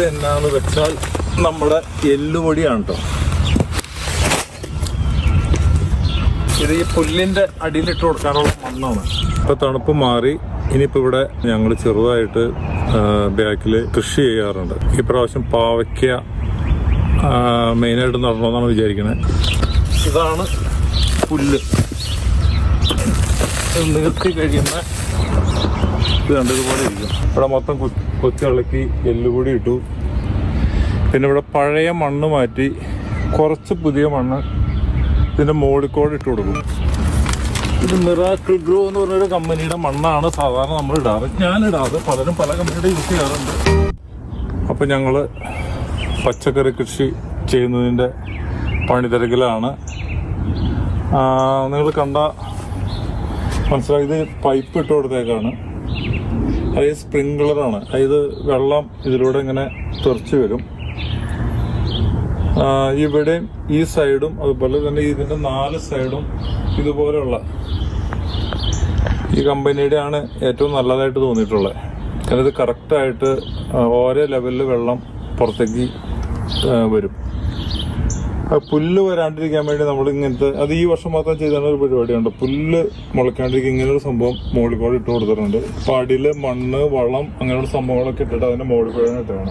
ഇത് എന്നാന്ന് വെച്ചാൽ നമ്മുടെ എല്ലുപൊടിയാണ് കേട്ടോ ഇത് ഈ പുല്ലിന്റെ അടിയിലിട്ട് കൊടുക്കാനുള്ള മണ്ണാണ്. ഇപ്പൊ തണുപ്പ് മാറി ഇനിയിപ്പോ ഇവിടെ ഞങ്ങൾ ചെറുതായിട്ട് ബാക്കിൽ കൃഷി ചെയ്യാറുണ്ട്. ഈ പ്രാവശ്യം പാവയ്ക്ക മെയിനായിട്ട് നടണമെന്നാണ് വിചാരിക്കുന്നത് ഇതാണ് പുല്ല്. നിർത്തി കഴിയുന്ന ഇത് കണ്ട് ഇതുപോലെ ഇരിക്കും. ഇവിടെ മൊത്തം കു- കൊത്തി ഇളക്കി എല്ലുകൂടി ഇട്ടു. പിന്നെ ഇവിടെ പഴയ മണ്ണ് മാറ്റി കുറച്ച് പുതിയ മണ്ണ് ഇതിന്റെ മോളിക്കോട് ഇട്ട് കൊടുക്കും. ഇത് മിറാക്കിൾ ഗ്രോ എന്ന് പറഞ്ഞൊരു കമ്പനിയുടെ മണ്ണാണ് സാധാരണ നമ്മൾ ഇടാറ്. ഇടാറ്. പലരും പല കമ്പനിയുടെ യൂസ് ചെയ്യാറുണ്ട്. അപ്പം ഞങ്ങൾ പച്ചക്കറി കൃഷി ചെയ്യുന്നതിന്റെ പണിതിരക്കിലാണ്. നിങ്ങൾ കണ്ട മനസ്സിലായി. ഇത് പൈപ്പ് ഇട്ട് കൊടുത്തേക്കാണ്. അത് സ്പ്രിങ്ക്ലറാണ്. അതായത് വെള്ളം ഇതിലൂടെ ഇങ്ങനെ തെറിച്ച് വരും. ഇവിടെയും ഈ സൈഡും അതുപോലെ തന്നെ ഇതിന്റെ നാല് സൈഡും ഇതുപോലെയുള്ള ഈ കമ്പനിയുടെ ആണ് ഏറ്റവും നല്ലതായിട്ട് തോന്നിയിട്ടുള്ളത്. കാരണം ഇത് കറക്റ്റായിട്ട് ഓരോ ലെവലിൽ വെള്ളം പുറത്തേക്ക് വരും. പുല്ല് വരാണ്ടിരിക്കാൻ വേണ്ടി നമ്മൾ ഇങ്ങനത്തെ അത് ഈ വർഷം മാത്രം ചെയ്താണ് ഒരു പരിപാടിയുണ്ട്. പുല്ല് മുളയ്ക്കാണ്ടിരിക്കുക ഇങ്ങനെ ഒരു സംഭവം കൂടെ ഇട്ട് കൊടുത്തിട്ടുണ്ട് പാടിയിൽ മണ്ണ് വളം അങ്ങനെയുള്ള സംഭവങ്ങളൊക്കെ ഇട്ടിട്ട് അതിന്റെ മുകളിൽ കൂടെ ഇട്ടാണ്